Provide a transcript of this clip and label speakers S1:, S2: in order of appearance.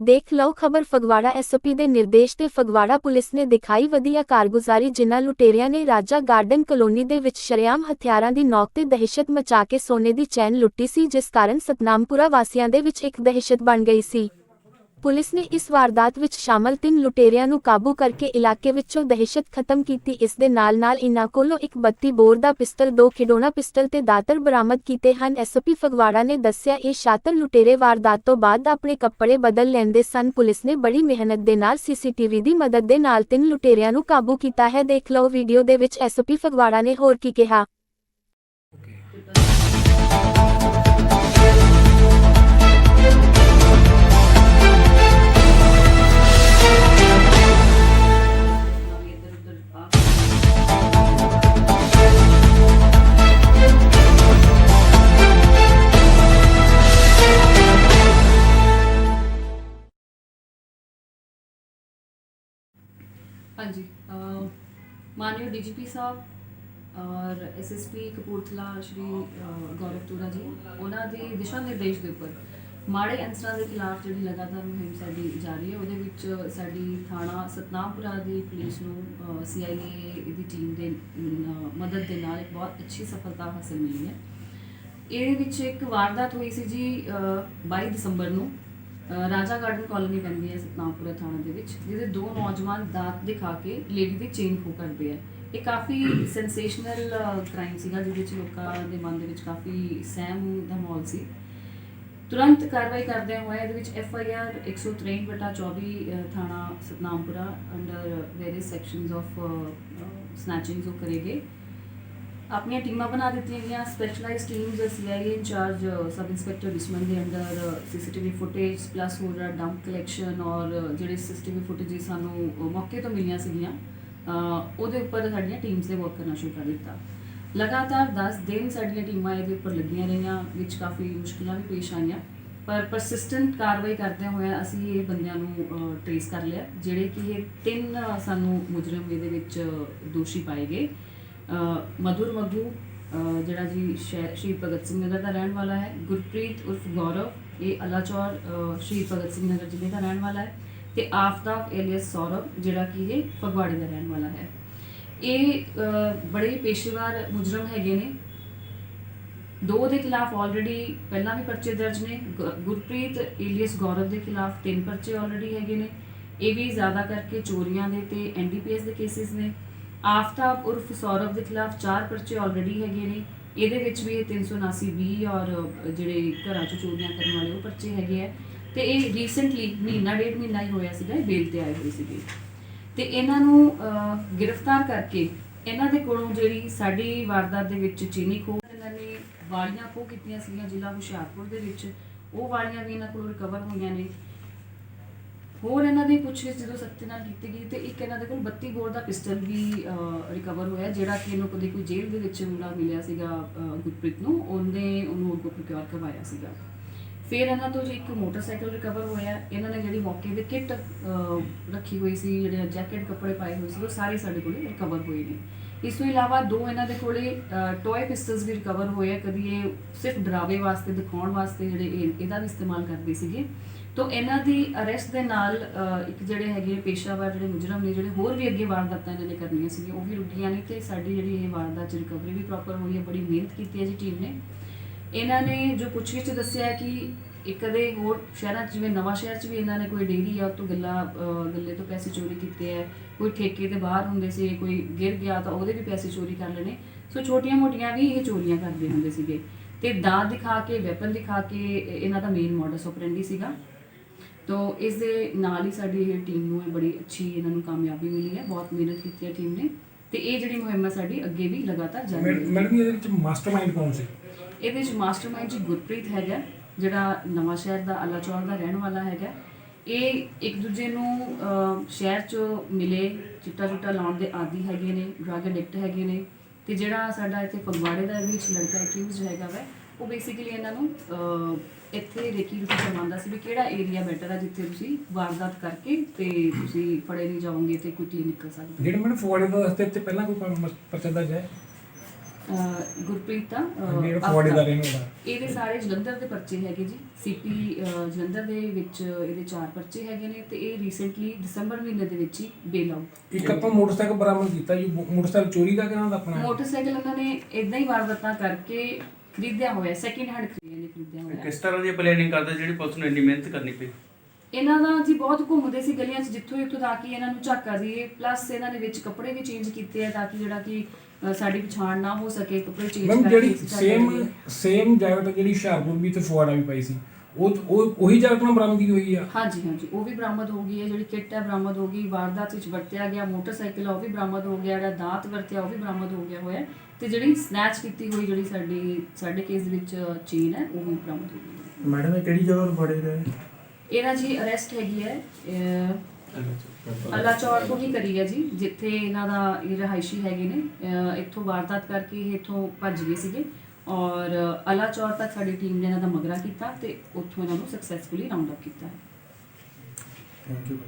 S1: ਦੇਖ ਲਓ ਖਬਰ ਫਗਵਾੜਾ ਐਸਓਪੀ ਦੇ ਨਿਰਦੇਸ਼ ਤੇ ਫਗਵਾੜਾ ਪੁਲਿਸ ਨੇ ਦਿਖਾਈ ਵਧੀਆ ਕਾਰਗੁਜ਼ਾਰੀ ਜਿਨ੍ਹਾਂ ਲੁਟੇਰਿਆਂ ਨੇ ਰਾਜਾ ਗਾਰਡਨ ਕਲੋਨੀ ਦੇ ਵਿੱਚ ਸ਼ਰੇਆਮ ਹਥਿਆਰਾਂ ਦੀ ਨੌਕ ਤੇ ਦਹਿਸ਼ਤ ਮਚਾ ਕੇ ਸੋਨੇ ਦੀ ਚੈਨ ਲੁੱਟੀ ਸੀ, ਜਿਸ ਕਾਰਨ ਸਤਨਾਮਪੁਰਾ ਵਾਸੀਆਂ ਦੇ ਵਿੱਚ ਇੱਕ ਦਹਿਸ਼ਤ ਬਣ ਗਈ ਸੀ। ਪੁਲਿਸ ਨੇ ਇਸ ਵਾਰਦਾਤ ਵਿੱਚ ਸ਼ਾਮਲ ਤਿੰਨ ਲੁਟੇਰਿਆਂ ਨੂੰ ਕਾਬੂ ਕਰਕੇ ਇਲਾਕੇ ਵਿੱਚੋਂ ਦਹਿਸ਼ਤ ਖਤਮ ਕੀਤੀ। ਇਸ ਦੇ ਨਾਲ-ਨਾਲ ਇਨ੍ਹਾਂ ਕੋਲੋਂ ਇੱਕ 32 ਬੋਰ ਦਾ ਪਿਸਤਲ ਦੋ ਖਿਡੌਣਾ ਪਿਸਟਲ ਤੇ ਦਾਤਰ ਬਰਾਮਦ ਕੀਤੇ ਹਨ। ਐਸਪੀ ਫਗਵਾੜਾ ਨੇ ਦੱਸਿਆ, ਇਹ ਸ਼ਾਤਰ ਲੁਟੇਰੇ ਵਾਰਦਾਤ ਤੋਂ ਬਾਅਦ ਆਪਣੇ ਕੱਪੜੇ ਬਦਲ ਲੈਂਦੇ ਸਨ। ਪੁਲਿਸ ਨੇ ਬੜੀ ਮਿਹਨਤ ਦੇ ਨਾਲ ਸੀਸੀਟੀਵੀ ਦੀ ਮਦਦ ਦੇ ਨਾਲ ਤਿੰਨ ਲੁਟੇਰਿਆਂ ਨੂੰ ਕਾਬੂ ਕੀਤਾ ਹੈ। ਦੇਖ ਲਓ, ਵੀਡੀਓ ਦੇ ਵਿੱਚ ਐਸਪੀ ਫਗਵਾੜਾ ਨੇ ਹੋਰ ਕੀ ਕਿਹਾ।
S2: ਹਾਂਜੀ ਅਹ ਮਾਨਯੋਗ ਡੀਜੀਪੀ ਸਾਹਿਬ ਔਰ ਐਸਐਸਪੀ ਕਪੂਰਥਲਾ ਸ਼੍ਰੀ ਗੌਰਵ ਤੁਰਾ ਜੀ ਉਹਨਾਂ ਦੇ ਦਿਸ਼ਾ ਨਿਰਦੇਸ਼ ਦੇ ਉੱਪਰ ਮਾੜੇ ਅੰਸਰਾਂ ਦੇ ਖਿਲਾਫ ਜਿਹੜੀ ਲਗਾਤਾਰ ਮੁਹਿੰਮ ਸਾਡੀ ਜਾਰੀ ਹੈ ਉਹਦੇ ਵਿੱਚ ਸਾਡੀ ਥਾਣਾ ਸਤਨਾਮਪੁਰਾ ਦੀ ਪੁਲਿਸ ਨੂੰ ਸੀਆਈਏ ਦੀ ਟੀਮ ਦੇ ਮਦਦ ਦੇ ਨਾਲ ਇੱਕ ਬਹੁਤ ਅੱਛੀ ਸਫਲਤਾ ਹਾਸਲ ਮਿਲੀ ਹੈ। ਇਹਦੇ ਵਿੱਚ ਇੱਕ ਵਾਰਦਾਤ ਹੋਈ ਸੀ ਜੀ ਅਹ, 22 ਦਸੰਬਰ ਨੂੰ। ਰਾਜਾ ਗਾਰਡਨ ਕਾਲੋਨੀ ਪੈਂਦੀ ਹੈ ਸਤਨਾਮਪੁਰਾ ਥਾਣਾ ਦੇ ਵਿੱਚ ਜਿਹਦੇ ਦੋ ਨੌਜਵਾਨ ਦਾਤ ਦਿਖਾ ਕੇ ਲੇਡੀ ਦੀ ਚੇਨ ਖੋ ਕਰਦੇ ਆ। ਇਹ ਕਾਫੀ ਸੈਂਸੇਸ਼ਨਲ ਕ੍ਰਾਈਮ ਸੀਗਾ ਜਿਹਦੇ ਵਿੱਚ ਲੋਕਾਂ ਦੇ ਮਨ ਦੇ ਵਿੱਚ ਕਾਫੀ ਸਹਿਮ ਦਾ ਮਾਹੌਲ ਸੀ। ਤੁਰੰਤ ਕਾਰਵਾਈ ਕਰਦੇ ਹੋਏ ਇਹਦੇ ਵਿੱਚ ਐਫ ਆਈ ਆਰ 163 ਬਟਾ 24 ਅਹ, ਥਾਣਾ Satnampura under various sections of snatchings ਉਹ ਕਰੇਗੇ ਆਪਣੀਆਂ ਟੀਮਾਂ ਬਣਾ ਦਿੱਤੀਆਂ ਗਈਆਂ specialized teams CIA incharge sub inspector ਦੁਸ਼ਮਨ ਦੇ ਅੰਡਰ ਸੀਸੀਟੀਵੀ ਫੁਟੇਜ ਪਲੱਸ ਹੋਰ ਡੰਪ ਕਲੈਕਸ਼ਨ ਔਰ ਜਿਹੜੇ ਸੀਸੀਟੀਵੀ ਫੁਟੇਜ ਸਾਨੂੰ ਮੌਕੇ ਤੋਂ ਮਿਲੀਆਂ ਸੀਗੀਆਂ ਉਹਦੇ ਉੱਪਰ ਸਾਡੀਆਂ ਟੀਮਸ ਨੇ ਵਰਕ ਕਰਨਾ ਸ਼ੁਰੂ ਕਰ ਦਿੱਤਾ। ਲਗਾਤਾਰ 10 ਦਿਨ ਸਾਡੀਆਂ ਟੀਮਾਂ ਇਹਦੇ ਉੱਪਰ ਲੱਗੀਆਂ ਰਹੀਆਂ, ਵਿੱਚ ਕਾਫੀ ਮੁਸ਼ਕਲਾਂ ਵੀ ਪੇਸ਼ ਆਈਆਂ, ਪਰ ਪਰਸਿਸਟੈਂਟ ਕਾਰਵਾਈ ਕਰਦੇ ਹੋਏ ਅਸੀਂ ਇਹ ਬੰਦਿਆਂ ਨੂੰ ਟ੍ਰੇਸ ਕਰ ਲਿਆ, ਜਿਹੜੇ ਕਿ ਇਹ ਤਿੰਨ ਸਾਨੂੰ ਮੁਜਰਮ ਇਹਦੇ ਵਿੱਚ ਦੋਸ਼ੀ ਪਾਏ ਗਏ। ਮਧੁਰ ਮਧੂ ਜਿਹੜਾ ਜੀ ਸ਼ਹਿ- ਸ਼ਹੀਦ ਭਗਤ ਸਿੰਘ ਨਗਰ ਦਾ ਰਹਿਣ ਵਾਲਾ ਹੈ। ਗੁਰਪ੍ਰੀਤ ਉਰਫ ਗੌਰਵ ਇਹ ਅਲਾਚੌਰ ਅਹ, ਸ਼ਹੀਦ ਭਗਤ ਸਿੰਘ ਨਗਰ ਜ਼ਿਲ੍ਹੇ ਦਾ ਰਹਿਣ ਵਾਲਾ ਹੈ ਤੇ ਆਫਤਾਬ ਏਲੀਅਸ ਸੌਰਵ ਜਿਹੜਾ ਕਿ ਇਹ ਫਗਵਾੜੇ ਦਾ ਰਹਿਣ ਵਾਲਾ ਹੈ। ਇਹ ਬੜੇ ਪੇਸ਼ੇਵਾਰ ਮੁਜਰਮ ਹੈਗੇ ਨੇ। ਦੋ ਦੇ ਖਿਲਾਫ ਆਲਰੇਡੀ ਪਹਿਲਾਂ ਵੀ ਪਰਚੇ ਦਰਜ ਨੇ। ਗੁਰਪ੍ਰੀਤ ਏਲੀਅਸ ਗੌਰਵ ਦੇ ਖਿਲਾਫ ਤਿੰਨ ਪਰਚੇ ਆਲਰੇਡੀ ਹੈਗੇ ਨੇ। ਇਹ ਵੀ ਜ਼ਿਆਦਾ ਕਰਕੇ ਚੋਰੀਆਂ ਦੇ ਤੇ ਐਨਡੀਪੀਐਸ ਦੇ ਕੇਸਿਸ ਨੇ। ਆਫਤਾਬ ਉਰਫ ਸੌਰਵ ਦੇ ਖਿਲਾਫ ਚਾਰ ਪਰਚੇ ਆਲਰੇਡੀ ਹੈਗੇ ਨੇ। ਇਹਦੇ ਵਿੱਚ ਵੀ 379 ਬੀ ਔਰ ਜਿਹੜੇ ਘਰਾਂ 'ਚ ਚੋਰੀਆਂ ਕਰਨ ਵਾਲੇ ਉਹ ਪਰਚੇ ਹੈਗੇ ਆ। ਤੇ ਇਹ ਰੀਸੈਂਟਲੀ ਮਹੀਨਾ, ਡੇਢ ਮਹੀਨਾ ਹੀ ਹੋਇਆ ਸੀਗਾ ਬੇਲ ਤੇ ਆਏ ਹੋਏ ਸੀਗੇ। ਤੇ ਇਹਨਾਂ ਨੂੰ ਗ੍ਰਿਫਤਾਰ ਕਰਕੇ ਇਹਨਾਂ ਦੇ ਕੋਲੋਂ ਜਿਹੜੀ ਸਾਡੀ ਵਾਰਦਾਤ ਦੇ ਵਿੱਚ ਚੀਨੀ ਖੋਹ ਇਹਨਾਂ ਨੇ, ਵਾਲੀਆਂ ਖੋਹ ਕੀਤੀਆਂ ਸੀਗੀਆਂ ਜ਼ਿਲ੍ਹਾ ਹੁਸ਼ਿਆਰਪੁਰ ਦੇ ਵਿੱਚ। ਉਹ ਵਾਲੀਆਂ ਵੀ ਇਹਨਾਂ ਕੋਲੋਂ ਰਿਕਵਰ ਹੋਈਆਂ ਨੇ। ਹੋਰ ਇਹਨਾਂ ਦੀ ਪੁੱਛਗਿੱਛ ਜਦੋਂ ਸਖਤੀ ਨਾਲ ਕੀਤੀ ਗਈ ਤੇ ਇੱਕ ਇਹਨਾਂ ਦੇ ਕੋਲ 32 ਬੋਰ ਦਾ ਪਿਸਟਲ ਵੀ ਰਿਕਵਰ ਹੋਇਆ ਜਿਹੜਾ ਕਿ ਇਹਨੂੰ ਕਦੇ ਕੋਈ ਜੇਲ੍ਹ ਦੇ ਵਿੱਚ ਮੁੰਡਾ ਮਿਲਿਆ ਸੀਗਾ ਗੁਰਪ੍ਰੀਤ ਨੂੰ, ਉਹਨੇ ਉਹਨੂੰ ਅੱਗੋਂ ਪ੍ਰੋਕਿਓਰ ਕਰਵਾਇਆ ਸੀਗਾ। ਫਿਰ ਇਹਨਾਂ ਤੋਂ ਜੀ ਇੱਕ ਮੋਟਰਸਾਈਕਲ ਰਿਕਵਰ ਹੋਇਆ ਇਹਨਾਂ ਨੇ ਜਿਹੜੀ ਮੌਕੇ ਤੇ ਕਿੱਟ ਰੱਖੀ ਹੋਈ ਸੀ, ਜਿਹੜੇ ਜੈਕਟ, ਕੱਪੜੇ ਪਾਏ ਹੋਏ ਸੀ, ਉਹ ਸਾਰੇ ਸਾਡੇ ਕੋਲ ਰਿਕਵਰ ਹੋਏ ਨੇ। ਇਸ ਤੋਂ ਇਲਾਵਾ ਦੋ ਇਹਨਾਂ ਦੇ ਕੋਲੇ ਟੌਏ ਪਿਸਟਲਸ ਵੀ ਰਿਕਵਰ ਹੋਏ ਆ, ਕਦੀ ਇਹ ਸਿਰਫ ਡਰਾਵੇ ਵਾਸਤੇ, ਦਿਖਾਉਣ ਵਾਸਤੇ ਜਿਹੜੇ ਇਹਦਾ ਵੀ ਇਸਤੇਮਾਲ ਕਰਦੇ ਸੀਗੇ। ਤੋਂ ਇਹਨਾਂ ਦੀ ਅਰੈਸਟ ਦੇ ਨਾਲ ਇੱਕ ਜਿਹੜੇ ਹੈਗੇ ਪੇਸ਼ਾਵਰ ਜਿਹੜੇ ਮੁਜਰਮ ਨੇ, ਜਿਹੜੇ ਹੋਰ ਵੀ ਅੱਗੇ ਵਾਰਦਾਤਾਂ ਇਹਨਾਂ ਨੇ ਕਰਨੀਆਂ ਸੀਗੀਆਂ, ਉਹ ਵੀ ਰੁਕੀਆਂ ਨੇ ਤੇ ਸਾਡੀ ਜਿਹੜੀ ਇਹ ਵਾਰਦਾਤ ਚ ਰਿਕਵਰੀ ਵੀ ਪ੍ਰੋਪਰ ਹੋਈ ਹੈ, ਬੜੀ ਮਿਹਨਤ ਕੀਤੀ ਹੈ ਜੀ ਟੀਮ ਨੇ। ਇਹਨਾਂ ਨੇ ਜੋ ਪੁੱਛਗਿੱਛ 'ਚ ਦੱਸਿਆ ਕਿ ਇੱਕ ਕਦੇ ਹੋਰ ਸ਼ਹਿਰਾਂ 'ਚ, ਜਿਵੇਂ ਨਵਾਂ ਸ਼ਹਿਰ 'ਚ ਵੀ ਇਹਨਾਂ ਨੇ ਕੋਈ ਡੇਰੀ ਆ ਉਹ ਤੋਂ ਗੱਲਾਂ ਗੱਲੇ ਤੋਂ ਪੈਸੇ ਚੋਰੀ ਕੀਤੇ ਆ ਕੋਈ ਠੇਕੇ ਤੇ ਬਾਹਰ ਹੁੰਦੇ ਸੀ, ਕੋਈ ਗਿਰ ਗਿਆ ਤਾਂ ਉਹਦੇ ਵੀ ਪੈਸੇ ਚੋਰੀ ਕਰ ਲੈਣੇ। ਸੋ ਛੋਟੀਆਂ-ਮੋਟੀਆਂ ਵੀ ਇਹ ਚੋਰੀਆਂ ਕਰਦੇ ਹੁੰਦੇ ਸੀਗੇ। ਤੇ ਦਾਤ ਦਿਖਾ ਕੇ ਵੈਪਨ ਦਿਖਾ ਕੇ ਇਹਨਾਂ ਦਾ ਮੇਨ ਮੋਡਸ ਆਪਰੈਂਡੀ ਸੀਗਾ। ਤੋ ਇਸ ਦੇ ਨਾਲ ਹੀ ਸਾਡੀ ਇਹ ਟੀਮ ਨੂੰ ਇਹ ਬੜੀ ਅੱਛੀ ਇਹਨਾਂ ਨੂੰ ਕਾਮਯਾਬੀ ਮਿਲੀ ਹੈ ਬਹੁਤ ਮਿਹਨਤ ਕੀਤੀ ਹੈ ਟੀਮ ਨੇ। ਤੇ ਇਹ ਜਿਹੜੀ ਮੁਹਿੰਮ ਹੈ ਸਾਡੀ ਅੱਗੇ ਵੀ ਲਗਾਤਾਰ ਜਾਰੀ ਰਹੇਗੀ।
S3: ਮੈਡਮ ਇਹਦੇ ਵਿੱਚ ਮਾਸਟਰਮਾਈਂਡ ਕੌਣ ਸੀ?
S2: ਇਹਦੇ ਵਿੱਚ ਮਾਸਟਰਮਾਈਂਡ ਜੀ ਗੁਰਪ੍ਰੀਤ ਹੈਗਾ ਜਿਹੜਾ ਨਵਾਂ ਸ਼ਹਿਰ ਦਾ ਅਲਾਚੌਰ ਦਾ ਰਹਿਣ ਵਾਲਾ ਹੈਗਾ। ਇਹ ਇੱਕ ਦੂਜੇ ਨੂੰ ਸ਼ਹਿਰ 'ਚ ਮਿਲੇ ਚਿੱਟਾ ਚੁੱਟਾ ਲਾਉਣ ਦੇ ਆਦੀ ਹੈਗੇ ਨੇ ਡਰੱਗ ਐਡਿਕਟ ਹੈਗੇ ਨੇ। ਤੇ ਜਿਹੜਾ ਸਾਡਾ ਇੱਥੇ ਫਗਵਾੜੇ ਦਾ ਵਿੱਚ ਲੜਕਾ ਐਕਿਊਜ਼ ਹੈਗਾ ਵੈ ਉਹ ਬੇਸਿਕਲੀ ਇਹਨਾਂ ਨੂੰ ਇੱਥੇ ਰੇਕੀ ਰੁਕੀ ਕਰਵਾਉਂਦਾ ਸੀ ਵੀ ਕਿਹੜਾ ਏਰੀਆ ਬੈਟਰ ਹੈ ਜਿੱਥੇ ਤੁਸੀਂ ਵਾਰਦਾਤ ਕਰਕੇ ਤੇ ਤੁਸੀਂ ਫੜੇ ਨਹੀਂ ਜਾਓਗੇ ਤੇ ਕੁਝ ਨਿਕਲ ਸਕਦਾ।
S3: ਜਿਹੜੇ ਮੈਨੂੰ ਫੁਆੜੇ ਦਾ ਰਸਤੇ ਤੇ ਪਹਿਲਾਂ ਕੋਈ ਪਰਚਾ ਦਰਜ ਹੈ।
S2: ਗੁਰਪ੍ਰੀਤ ਇਹਦੇ ਸਾਰੇ ਜਲੰਧਰ ਦੇ ਪਰਚੇ ਹੈਗੇ ਜੀ। ਸੀਪੀ ਜਲੰਧਰ ਦੇ ਵਿੱਚ ਇਹਦੇ ਚਾਰ ਪਰਚੇ ਹੈਗੇ ਨੇ ਤੇ ਇਹ ਰੀਸੈਂਟਲੀ ਦਸੰਬਰ ਮਹੀਨੇ ਦੇ ਵਿੱਚ ਹੀ ਬੇਲ ਆਊਟ
S3: ਇੱਕ ਆਪਾਂ ਮੋਟਰਸਾਈਕਲ ਬਰਾਮਦ ਕੀਤਾ ਜੀ। ਮੋਟਰਸਾਈਕਲ ਚੋਰੀ ਦਾ ਕਿਹਨਾਂ ਦਾ ਆਪਣਾ?
S2: ਮੋਟਰਸਾਈਕਲ ਉਹਨਾਂ ਨੇ ਇਦਾਂ ਹੀ ਵਾਰਦਾਤਾਂ ਕਰਕੇ ਖਰੀਦਿਆ ਹੋਇਆ ਸੈਕਿੰਡ ਹੈਂਡ ਖਰੀਦਿਆ ਨੇ ਖਰੀਦਿਆ ਹੋਇਆ।
S4: ਕਿਸ ਤਰ੍ਹਾਂ ਦੀ ਪਲੈਨਿੰਗ ਕਰਦੇ ਜਿਹੜੀ ਪੁਲਿਸ ਨੂੰ ਇੰਨੀ ਮਿਹਨਤ ਕਰਨੀ ਪਈ?
S2: ਇਹਨਾਂ ਦਾ ਜੀ ਬਹੁਤ ਘੁੰਮਦੇ ਸੀ ਗਲੀਆਂ 'ਚ ਜਿੱਥੋਂ ਇੱਥੋਂ ਤਾਂ ਕਿ ਇਹਨਾਂ ਨੂੰ ਝਾਕਾ ਦੀਏ ਪਲੱਸ ਇਹਨਾਂ ਦੇ ਵਿੱਚ ਕੱਪੜੇ ਵੀ ਚੇਂਜ ਕੀਤੇ ਆ ਤਾਂ ਕਿ ਜਿਹੜਾ ਕਿ ਅ, ਸਾਡੀ ਪਛਾਣ ਨਾ ਹੋ ਸਕੇ ਕੱਪੜੇ ਚੇਂਜ
S3: ਮੈਮ ਜਿਹੜੀ ਸੇਮ। ਸੇਮ ਜੈਕਟ ਜਿਹੜੀ ਹੁਸ਼ਿਆਰਪੁਰ ਵੀ ਤੇ ਫਗਵਾੜਾ ਵੀ ਪਈ ਸੀ ਉਹ ਉਹ ਉਹੀ ਜੈਕਟ ਨਾਲ ਬਰਾਮਦਗੀ ਹੋਈ ਆ।
S2: ਹਾਂਜੀ ਹਾਂਜੀ। ਉਹ ਵੀ ਬਰਾਮਦ ਹੋ ਗਈ ਹੈ ਜਿਹੜੀ ਕਿੱਟ ਹੈ ਬਰਾਮਦ ਹੋ ਗਈ ਵਾਰਦਾਤ ਵਿੱਚ ਵਰਤਿਆ ਗਿਆ ਮੋਟਰਸਾਈਕਲ ਆ, ਉਹ ਵੀ ਬਰਾਮਦ ਹੋ ਗਿਆ ਜਿਹੜਾ ਦਾਤ ਵਰਤਿਆ ਉਹ ਵੀ ਬਰਾਮਦ ਹੋ ਗਿਆ ਹੋਇਆ। ਤੇ ਜਿਹੜੀ ਸਨੈਚ ਕੀਤੀ ਹੋਈ ਜਿਹੜੀ ਸਾਡੀ ਸਾਡੇ ਕੇਸ ਵਿੱਚ ਚੇਨ ਹੈ ਉਹ ਵੀ ਬਰਾਮਦ ਹੋ ਗਈ।
S5: ਮੈਡਮ ਇਹ ਕਿਹੜੀ ਜਗ੍ਹਾ ਤੋਂ ਫੜੇ ਗਏ?
S2: ਇਹਦਾ ਜੀ ਅਰੈਸਟ ਹੈਗੀ ਹੈ ਅੱਲਾ ਚੌੜ ਤੋਂ ਹੀ ਕਰੀ ਹੈ ਜੀ ਜਿੱਥੇ ਇਹਨਾਂ ਦਾ ਇਹ ਰਹਾਇਸ਼ੀ ਹੈਗੇ ਨੇ। ਇੱਥੋਂ ਵਾਰਦਾਤ ਕਰਕੇ ਇਹ ਇੱਥੋਂ ਭੱਜ ਗਏ ਸੀਗੇ। ਔਰ ਅੱਲਾ ਚੌੜ ਤੱਕ ਸਾਡੀ ਟੀਮ ਨੇ ਇਹਨਾਂ ਦਾ ਮਗਰਾ ਕੀਤਾ ਤੇ ਉੱਥੋਂ ਇਹਨਾਂ ਨੂੰ ਸਕਸੈਸਫੁਲੀ ਰਾਉਂਡ ਅਪ ਕੀਤਾ ਹੈ।
S5: Thank you